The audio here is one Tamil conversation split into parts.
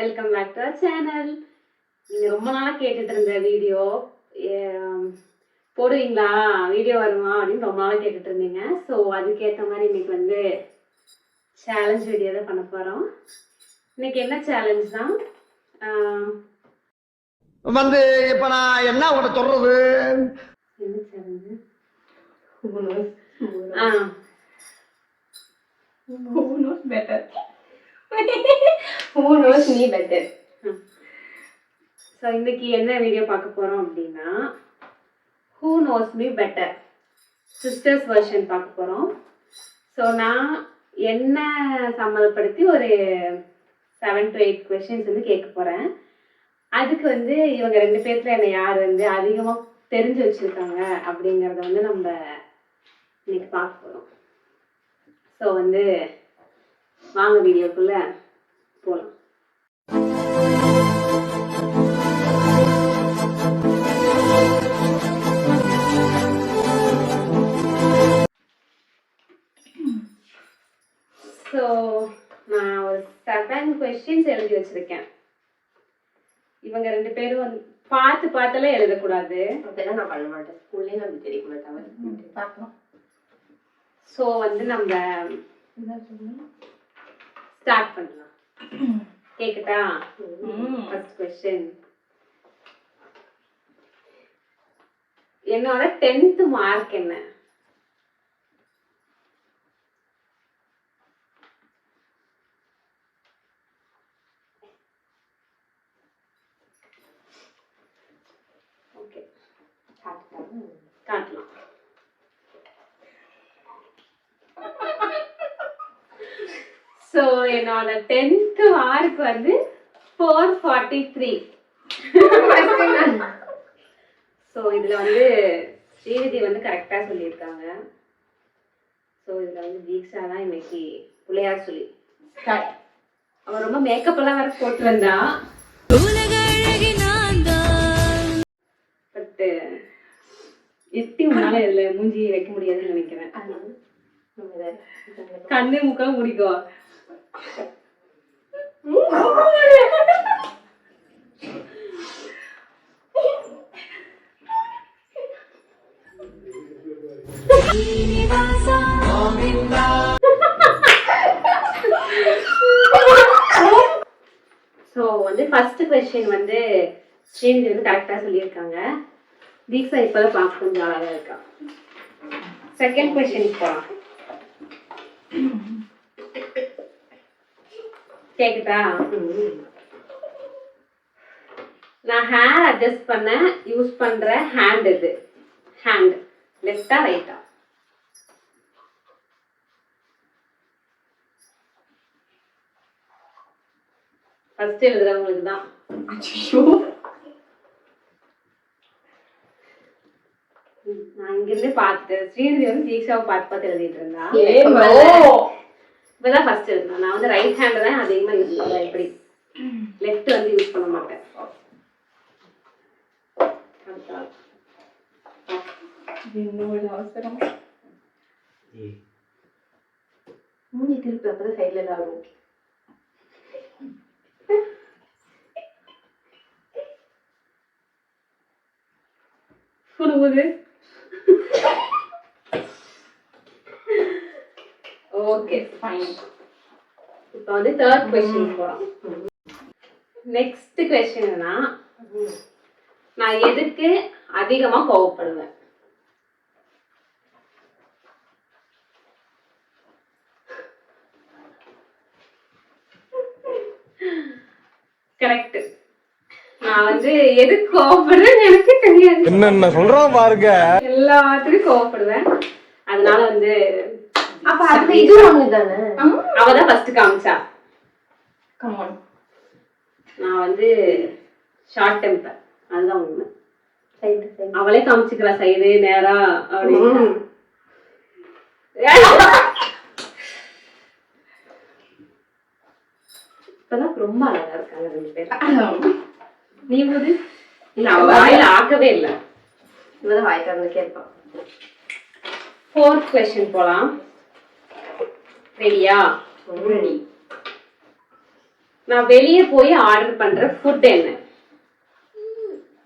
Welcome back to our channel நீங்கள் ரொம்ப நாளாக கேட்டுட்டு இருந்த வீடியோ போடுவீங்களா? வீடியோ வருமா அப்படின்னு ரொம்ப நாளாக கேட்டுட்டு இருந்தீங்க. ஸோ அதுக்கேற்ற மாதிரி இன்னைக்கு வந்து சேலஞ்ச் வீடியோ தான் பண்ண போகிறோம் இன்னைக்கு என்ன சேலஞ்ச் தான்? ஆஹ், வந்து இப்ப நான் என்ன உனக்கு சொல்றது? என்ன சேலஞ்சு ஆ. Who who knows me. Better so இன்னைக்கு என்ன வீடியோ பார்க்க போகிறோம் அப்படின்னா who knows me better sisters version பார்க்க போகிறோம் ஸோ நான் என்ன சம்மதப்படுத்தி ஒரு செவன் டு எயிட் கொஷின்ஸ் வந்து கேட்க போகிறேன் அதுக்கு வந்து இவங்க ரெண்டு பேர்த்துல என்னை யார் வந்து அதிகமாக தெரிஞ்சு வச்சுருக்காங்க அப்படிங்கிறத வந்து நம்ம இன்னைக்கு பார்க்க போகிறோம் ஸோ வந்து வாங்க வீடியோக்குள்ளே போகலாம் ஸோ நான் ஒரு செவன் கொஸ்டின்ஸ் எழுதி வச்சிருக்கேன். இவங்க ரெண்டு பேரும் வந்து பார்த்து பார்த்தெல்லாம் எழுதக்கூடாது. அதெல்லாம் நான் பண்ண மாட்டேன் ஸ்கூல்லேயே அப்படி தெரியுமா தவிர பார்க்கலாம். ஸோ வந்து நம்ம ஸ்டார்ட் பண்ணலாம். கேக்குதா? ஃபர்ஸ்ட் கொஸ்டின் என்னோட டென்த் மார்க் என்ன ஓகே காட்டலாம் ஸோ என்னோட டென்த் மார்க் வந்து ஃபோர் ஃபார்ட்டி த்ரீ ஸோ இதில் வந்து ஸ்ரீநிதி வந்து கரெக்டாக சொல்லியிருக்காங்க. ஸோ இதில் வந்து தீக்ஷா தான் இன்னைக்கு பிள்ளையார் சொல்லி. அவன் ரொம்ப மேக்கப் எல்லாம் வேற போட்டு வந்தா. பட் எட்டி உன்னால இதுல மூஞ்சி வைக்க முடியாதுன்னு நினைக்கிறேன். கண்ணு முக்கம் முடிக்கோ. ஸோ வந்து ஃபர்ஸ்ட் கொஸ்டின் வந்து ஸ்ரீநிதி வந்து கரெக்டாக சொல்லியிருக்காங்க. தீக்ஷா இப்போதான் பார்க்க கொஞ்சம் அழகாக இருக்கா? செகண்ட் கொஸ்டின் போகலாம் கேக்குதா? நான் ஹேர் அட்ஜஸ்ட் பண்ண யூஸ் பண்ற ஹேண்ட் இது. ஹேண்ட் லெஃப்டா ரைட்டா ஃபர்ஸ்ட் எழுதுறவங்களுக்கு தான். நான் இங்கிருந்து பார்த்து ஸ்ரீநிதி வந்து தீக்ஷாவை பார்த்து பார்த்து எழுதிட்டு இருந்தா. இப்பதான் ஃபர்ஸ்ட் எழுதுனேன் நான் வந்து ரைட் ஹேண்ட் தான் அதிகமா யூஸ் பண்ணுவேன் இப்படி லெஃப்ட் வந்து யூஸ் பண்ண மாட்டேன். இன்னொரு அவசரம். மூஞ்சி திருப்பி அப்பதான் சைட்ல ஆகும் புடுங்குது ஓகே ஃபைன் இப்போ வந்து தேர்ட் கொஸ்டின் போலாம். நெக்ஸ்ட் கொஸ்டின்னா நான் எதுக்கு அதிகமா கோவப்படுவேன்? கரெக்ட் நான் வந்து எதுக்கு கோவப்படுறேன்னு எனக்கு தெரியாது. என்னென்ன சொல்றான் பாருங்க. எல்லாத்துக்கும் கோவப்படுவேன். அதனால வந்து அப்ப அதுல இது ஒண்ணு தானே? அவதான் ஃபர்ஸ்ட் காமிச்சா. கமான் நான் வந்து ஷார்ட் டெம்பர் அதுதான் உண்மை. சைடு சைடு அவளே காமிச்சுக்கிறா சைடு நேரா அப்படின்னு. இப்பதான் ரொம்ப அழகா இருக்காங்க ரெண்டு பேரும். நீ போது இல்ல அவ வாயில ஆக்கவே இல்ல. இவதான் வாய் திறந்து கேட்பான் ஃபோர்த் கொஸ்டின் போலாம். ரெடியா ரெடி நான் வெளியே போய் ஆர்டர் பண்ற ஃபுட் என்ன?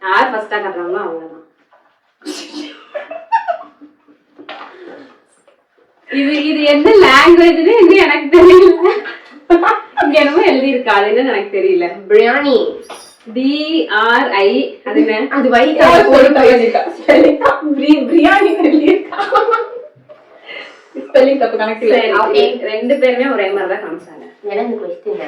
யார் ஃபர்ஸ்டா கட்டுறாங்களோ அவங்க தான் இது இது என்ன லாங்குவேஜ்னு இன்னும் எனக்கு தெரியல. இங்க என்னமோ எழுதி இருக்கா அது என்னன்னு எனக்கு தெரியல. பிரியாணி டி ஆர் ஐ அது என்ன? அது பிரியாணி ஸ்பெல்லிங் தப்பு கணக்கு Okay. ரெண்டு பேருமே ஒரே மாதிரி தான் காமிச்சாங்க எனக்கு கொஸ்டின்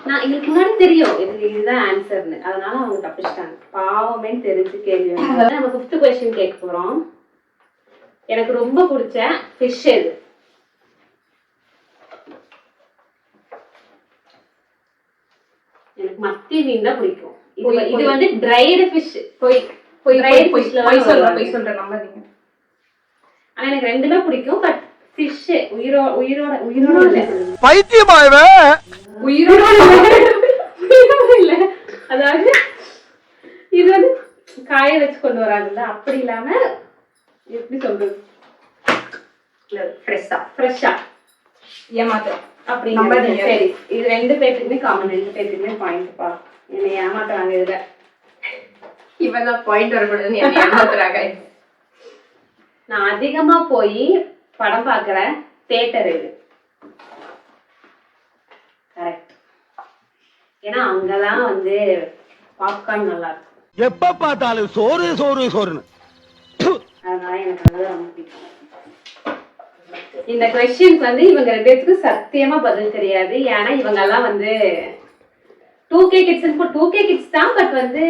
நான் இதுக்கு முன்னாடி தெரியும். இது இதுதான் ஆன்சர்னு அதனால அவங்க தப்பிச்சிட்டாங்க. பாவமே தெரிஞ்சு கேள்வி. நம்ம ஃபிஃப்த் கொஸ்டின் கேட்க போறோம். எனக்கு ரொம்ப பிடிச்ச ஃபிஷ் எது? எனக்கு மத்தி மீன் தான் பிடிக்கும். இது. வந்து ட்ரைடு ஃபிஷ் போய் போய் Dry போய் போய் சொல்றேன். போய் சொல்றேன் நம்பாதீங்க ஆனா எனக்கு ரெண்டுமே பிடிக்கும். பட் ஃபிஷ் உயிரோ உயிரோட உயிரோட இல்ல. பைத்தியமாயவே! உயிரோட உயிரோட இல்ல. அதாவது இது வந்து காய வச்சு கொண்டு வராங்கல்ல அப்படி இல்லாம எப்படி சொல்றது? ஃப்ரெஷ்ஷா ஃப்ரெஷ்ஷா ஏமாத்து. அப்படி. சரி இது ரெண்டு பேர்த்துக்குமே காமன் ரெண்டு பேர்த்துக்குமே பாயிண்ட் பா. என்னை ஏமாத்துறாங்க இதுல. இவன் தான் பாயிண்ட் வரக்கூடாதுன்னு என்ன ஏமாத்துறாங்க. நான் அதிகமா போய் படம் பார்க்குற தேட்டர் இது. கரெக்ட் ஏன்னா அங்கதான் வந்து பாப்கார்ன் நல்லா இருக்கும் எப்ப பார்த்தாலும் சோறு சோறு சோறுன்னு. அதனால எனக்கு அங்கதான் ரொம்ப பிடிக்கும். இந்த கொஸ்டின்ஸ் வந்து இவங்க ரெண்டு பேத்துக்கு சத்தியமா பதில் தெரியாது. ஏன்னா இவங்க எல்லாம் வந்து two K kids two K kids தான் பட் வந்து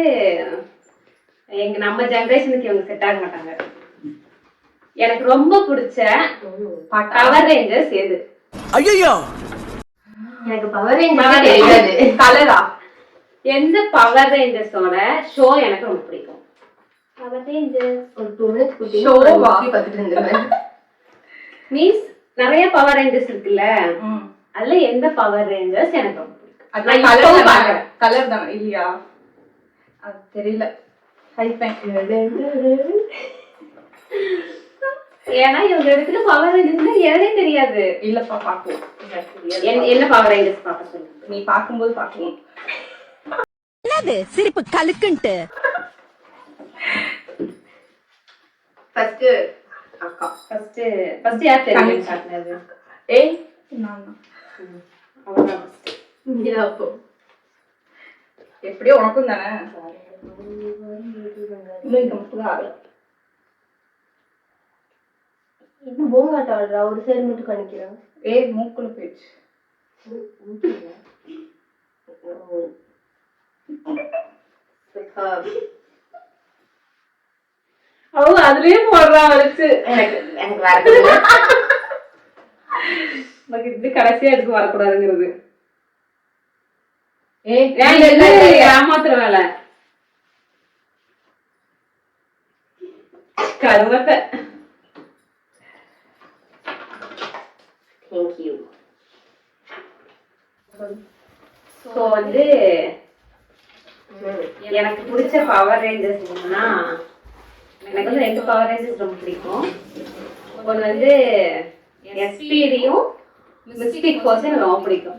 எங்க நம்ம ஜெனரேஷனுக்கு இவங்க செட் ஆக மாட்டாங்க. எனக்கு ரொம்ப பிடிச்ச பவர் ரேஞ்சர்ஸ் எது? ஐயோ எனக்கு பவர் ரேஞ்சர் தெரியாது. கலரா? எந்த பவர் ரேஞ்சர்ஸோட ஷோ எனக்கு ரொம்ப பிடிக்கும்? பவர் ரேஞ்சர்ஸ் ஒரு டூ மினிட்ஸ் குட்டி Show-வா? பார்த்துட்டு இருந்தேன் மீன்ஸ் நிறைய பவர் ரேஞ்சர்ஸ் இருக்குல்ல? அதுல எந்த பவர் ரேஞ்சர்ஸ் எனக்கு ரொம்ப பிடிக்கும்? கலர் தானே? இல்லையா? அது தெரியல. ஹைஃபை ஏன்னா இவங்க இடத்துல பவர் ரேஞ்சர்ஸ்னா எதே தெரியாது. இல்லப்பா பாக்குவோம் என்ன- என்ன பவர் ரேஞ்சர்ஸ் பார்க்க சொல்லுங்க நீ பாக்கும்போது பாக்குவோம் என்னது? சிரிப்பு கலுக்குன்ட்டு. ஃபர்ஸ்ட் அக்கா. ஃபர்ஸ்ட் ஃபர்ஸ்ட் யார் தெரியும்? காட்டினது ஏய் நான் தான். அவர்தான் first. இங்க அப்போ எப்படியோ உனக்கும் தானே? இன்னும் இங்க மட்டும் தான் ஆகல. இன்னும் போங்காட்ட ஆடுறா? ஒரு சைடு மட்டும் கணிக்கிறான் ஏய் மூக்குல போயிடுச்சு. அவங்க அதுலயே போடுறா வச்சு எனக்கு எனக்கு நமக்கு இது கடைசியா எடுத்து வரக்கூடாதுங்கிறது. ஏன் ஏமாத்துற வேலை. கருவத்தை. ஸோ வந்து. எனக்கு பிடிச்ச பவர் ரேஞ்சர்ஸ் என்னன்னா எனக்கு வந்து ரெண்டு பவர் ரேஞ்சர்ஸ் ரொம்ப பிடிக்கும். ஒன்று வந்து எஸ்பிடியும் மிஸ்டிக் ஃபோர்ஸ் எனக்கு ரொம்ப பிடிக்கும்.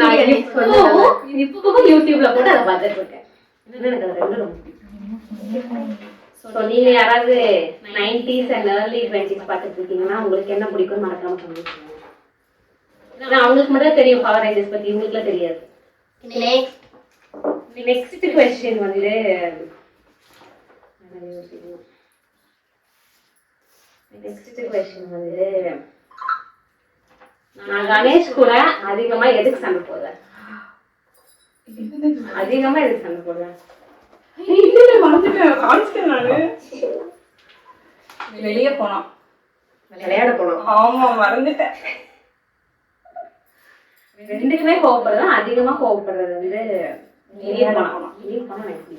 நான் இப்பவும் யூடியூப்ல போட்டு அதை பார்த்துட்டு இருக்கேன். எனக்கு அது ரெண்டும் ரொம்ப பிடிக்கும். ஸோ நீங்க யாராவது நைன்டிஸ் அண்ட் ஏர்லி டுவெண்ட்டிஸ் பார்த்துட்டு இருக்கீங்கன்னா உங்களுக்கு என்ன பிடிக்கும்னு மறக்காம சொல்லுங்க. அவங்களுக்கு மட்டும் தான் தெரியும் பவர் ரேஞ்சர்ஸ் பத்தி. இவங்களுக்குலாம் தெரியாது. நெக்ஸ்ட் கொஸ்டின் வந்து நெக்ஸ்ட் கொஸ்டின் வந்து நான் கணேஷ் கூட அதிகமா எதுக்கு சண்டை போடுறேன் அதிகமா எதுக்கு சண்டை போடுறேன் இல்ல மறந்துட்டேன். காமிச்சிட்டேன் நானு. வெளிய போனான் விளையாட போனோம் ஆமா மறந்துட்டேன். ரெண்டுக்குமே கோவப்படுறேன் அதிகமா கோவப்படுறது வந்து வெளியே. வெளியே எனக்கு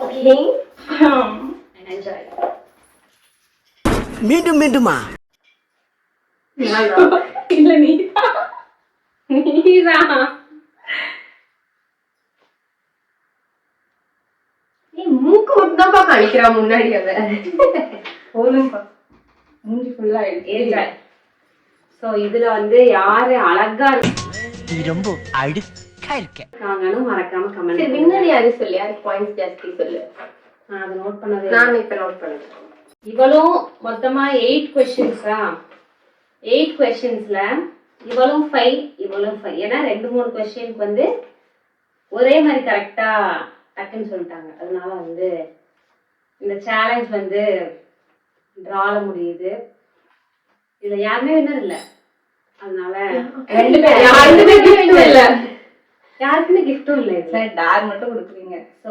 பிடிக்கும். மீண்டும் மீண்டுமா? இல்ல நீ நீதான் மூக்கு மட்டும் தான்ப்பா காணிக்கிறா முன்னாடி அவ போதும்பா மூஞ்சி ஃபுல்லா ஆயிடுச்சு. என்ஜாய் ஸோ இதுல வந்து யாரு அழகா ரொம்ப அழுக்கா இருக்க. இருக்காங்கன்னு மறக்காம சரி கமெண்ட் வின்னர் யாரு சொல்லு? யாருக்கு பாயிண்ட்ஸ் ஜாஸ்தி சொல்லு? நான் அதை நோட் பண்ணவே இல்லை. நான் இப்ப நோட் பண்ணுறேன் இவளும் மொத்தமா எயிட் கொஸ்டின்ஸா எயிட் கொஸ்டின்ஸ்ல இவளும் ஃபைவ் இவளும் ஃபைவ் ஏன்னா ரெண்டு மூணு கொஸ்டினுக்கு வந்து ஒரே மாதிரி கரெக்டா டக்குன்னு சொல்லிட்டாங்க. அதனால வந்து இந்த சேலஞ்ச் வந்து டிரால முடியுது. இதுல யாருமே வின்னர் இல்ல. அதனால ரெண்டு யாருக்குமே gift இல்ல. இல்ல. யாருக்குமே கிஃப்டும் இல்லை இதுல. டார் மட்டும் கொடுக்குறீங்க. ஸோ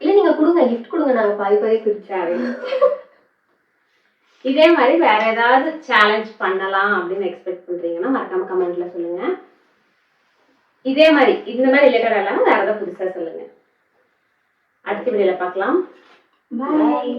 இல்ல நீங்க கொடுங்க கிஃப்ட் கொடுங்க. நாங்க பாதி பாதி பிரிச்சாரு இதே மாதிரி வேற ஏதாவது சேலஞ்ச் பண்ணலாம் அப்படின்னு எக்ஸ்பெக்ட் பண்றீங்கன்னா மறக்காம கமெண்ட்ல சொல்லுங்க. இதே மாதிரி இந்த மாதிரி ரிலேட்டட் எல்லாம் வேற ஏதாவது புதுசா சொல்லுங்க. அடுத்த வீடியோல பார்க்கலாம். பாய்